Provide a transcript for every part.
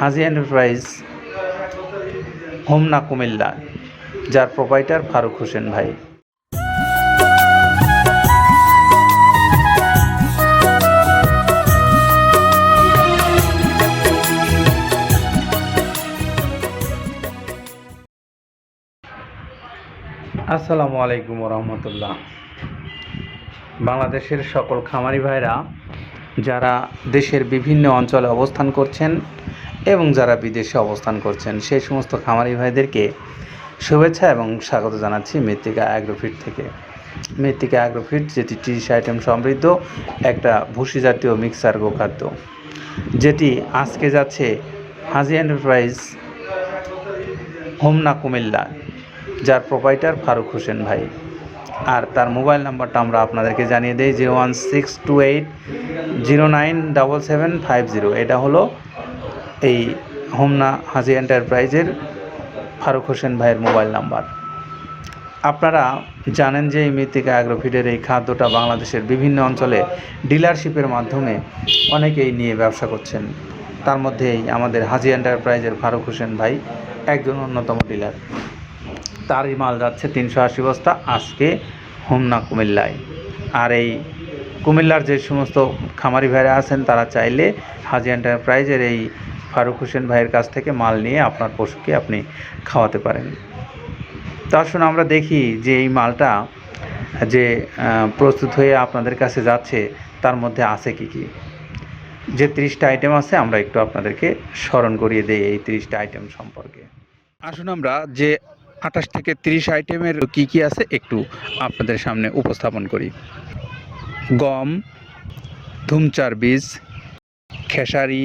হাজি enterprise Homna Comilla, যার proprietor Faruk Hossain ভাই। আসসালামু আলাইকুম রহমতুল্লাহ বাংলাদেশের সকল খামারি ভাইরা, যারা দেশের বিভিন্ন অঞ্চলে অবস্থান করছেন এবং যারা বিদেশে অবস্থান করছেন, সেই সমস্ত খামারি ভাইদেরকে শুভেচ্ছা এবং স্বাগত জানাচ্ছি মৃত্তিকা অ্যাগ্রোফিট থেকে। মৃত্তিকা অ্যাগ্রোফিট যেটি ত্রিশ আইটেম সমৃদ্ধ, একটা ভুসি জাতীয় মিক্সার গোখাদ্য, যেটি আজকে যাচ্ছে হাজি এন্টারপ্রাইজ হোমনা কুমিল্লা, যার প্রোপাইটার ফারুক হোসেন ভাই। আর তার মোবাইল নাম্বারটা আমরা আপনাদেরকে জানিয়ে দিই, zero one six two eight zero nine double seven five zero. এটা হলো এই হোমনা হাজি এন্টারপ্রাইজের ফারুক হোসেন ভাইয়ের মোবাইল নাম্বার। আপনারা জানেন যে এই মৃত্তিকা অ্যাগ্রোফিডের এই খাদ্যটা বাংলাদেশের বিভিন্ন অঞ্চলে ডিলারশিপের মাধ্যমে অনেকেই নিয়ে ব্যবসা করছেন। তার মধ্যেই আমাদের হাজি এন্টারপ্রাইজের ফারুক হোসেন ভাই একজন অন্যতম ডিলার। তারই মাল যাচ্ছে তিনশো আশি বস্তা আজকে হোমনা কুমিল্লায়। আর এই কুমিল্লার যে সমস্ত খামারি ভাইরা আছেন, তারা চাইলে হাজি এন্টারপ্রাইজের এই ফারুক হোসেন ভাইয়ের কাছ থেকে মাল নিয়ে আপনার পশুকে আপনি খাওয়াতে পারেন। তো আসুন আমরা দেখি যে এই মালটা যে প্রস্তুত হয়ে আপনাদের কাছে যাচ্ছে, তার মধ্যে আছে কি কি? যে তিরিশটা আইটেম আছে, আমরা একটু আপনাদেরকে স্মরণ করিয়ে দিই এই তিরিশটা আইটেম সম্পর্কে। আসুন আমরা যে আঠাশ থেকে তিরিশ আইটেমের কি কি আছে, একটু আপনাদের সামনে উপস্থাপন করি। গম, ধুমচার বীজ, খেসারি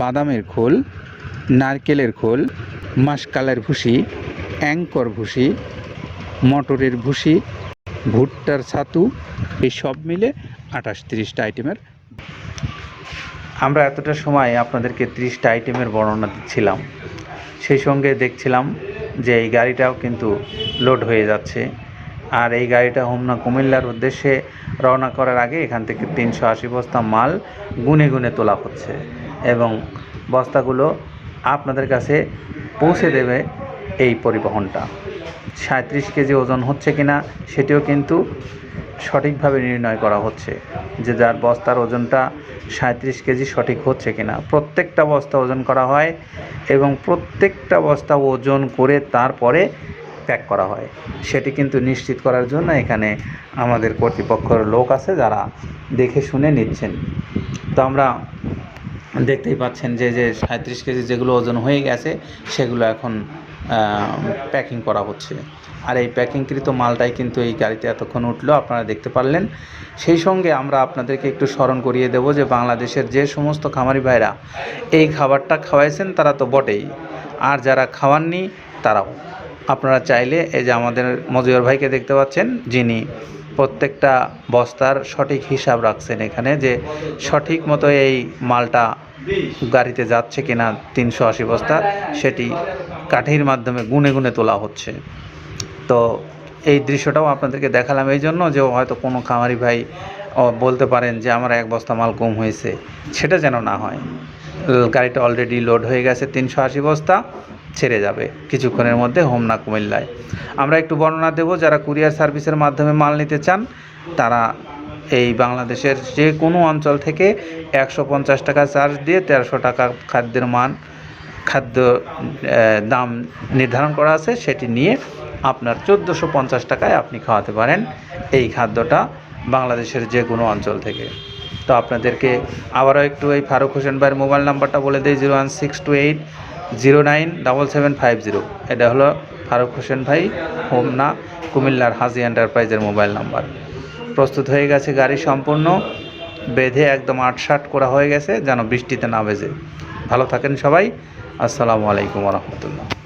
বাদামের খোল, নারকেলের খোল, মাসকালের ভুসি, অ্যাঙ্কর ভুসি, মটরের ভুসি, ভুট্টার ছাতু, এই সব মিলে আঠাশ তিরিশটা আইটেমের। আমরা এতটা সময় আপনাদেরকে ত্রিশটা আইটেমের বর্ণনা দিচ্ছিলাম। সেই সঙ্গে দেখছিলাম যে এই গাড়িটাও কিন্তু লোড হয়ে যাচ্ছে। আর এই গাড়িটা হোমনা কুমিল্লার উদ্দেশ্যে রওনা করার আগে এখান থেকে তিনশো আশি বস্তা মাল গুনে গুনে তোলা হচ্ছে। এবং বস্তাগুলো আপনাদের কাছে পৌঁছে দেবে এই পরিবহনটা। সাঁত্রিশ কেজি ওজন হচ্ছে কিনা সেটিও কিন্তু সঠিকভাবে নির্ণয় করা হচ্ছে যে যার বস্তার ওজনটা সাঁত্রিশ কেজি সঠিক হচ্ছে কিনা। প্রত্যেকটা বস্তা ওজন করা হয় এবং প্রত্যেকটা বস্তা ওজন করে তারপরে প্যাক করা হয়। সেটি কিন্তু নিশ্চিত করার জন্য এখানে আমাদের কর্তৃপক্ষের লোক আছে যারা দেখে শুনে নিচ্ছেন। তো আমরা দেখতেই পাচ্ছেন যে যে সাঁত্রিশ কেজি যেগুলো ওজন হয়ে গেছে, সেগুলো এখন প্যাকিং করা হচ্ছে। আর এই প্যাকিংকৃত মালটাই কিন্তু এই গাড়িতে এতক্ষণ উঠল, আপনারা দেখতে পারলেন। সেই সঙ্গে আমরা আপনাদেরকে একটু স্মরণ করিয়ে দেব যে, বাংলাদেশের যে সমস্ত খামারি ভাইরা এই খাবারটা খাওয়াইছেন, তারা তো বটেই। আর যারা খাওয়াননি, তারাও। আপনারা চাইলে এই যে আমাদের মজিবর ভাইকে দেখতে পাচ্ছেন, যিনি প্রত্যেকটা বস্তার সঠিক হিসাব রাখছেন এখানে যে সঠিক মতো এই মালটা গাড়িতে যাচ্ছে কিনা তিনশো আশি বস্তা, সেটি কাঠির মাধ্যমে গুনে গুনে তোলা হচ্ছে। তো এই দৃশ্যটাও আপনাদেরকে দেখালাম এই জন্য যে হয়তো কোনো খামারি ভাই বলতে পারেন যে, আমার এক বস্তা মাল কম হয়েছে। সেটা যেন না হয়। গাড়িটা অলরেডি লোড হয়ে গেছে, তিনশো আশি বস্তা, ছেড়ে যাবে কিছুক্ষণের মধ্যে হোমনা কুমিল্লায়। আমরা একটু বর্ণনা দেব, যারা কুরিয়ার সার্ভিসের মাধ্যমে মাল নিতে চান, তারা এই বাংলাদেশের যে কোনো অঞ্চল থেকে একশো পঞ্চাশ টাকা চার্জ দিয়ে তেরোশো টাকা খাদ্যের মান, খাদ্য দাম নির্ধারণ করা আছে, সেটি নিয়ে আপনার চোদ্দোশো পঞ্চাশ টাকায় আপনি খাওয়াতে পারেন এই খাদ্যটা বাংলাদেশের যে কোনো অঞ্চল থেকে। তো আপনাদেরকে আবারও একটু এই ফারুক হোসেন ভাইয়ের মোবাইল নাম্বারটা বলে দিই, zero one six two eight zero nine double seven five zero. এটা হলো ফারুক হোসেন ভাই হোমনা কুমিল্লার হাজি এন্টারপ্রাইজের মোবাইল নাম্বার। প্রস্তুত হয়ে গেছে, গাড়ি সম্পূর্ণ। বেঁধে একদম আটসাট করা হয়ে গেছে, যেন বৃষ্টিতে না ভেজে। ভালো থাকেন সবাই। আসসালামু আলাইকুম রহমতুল্লাহ।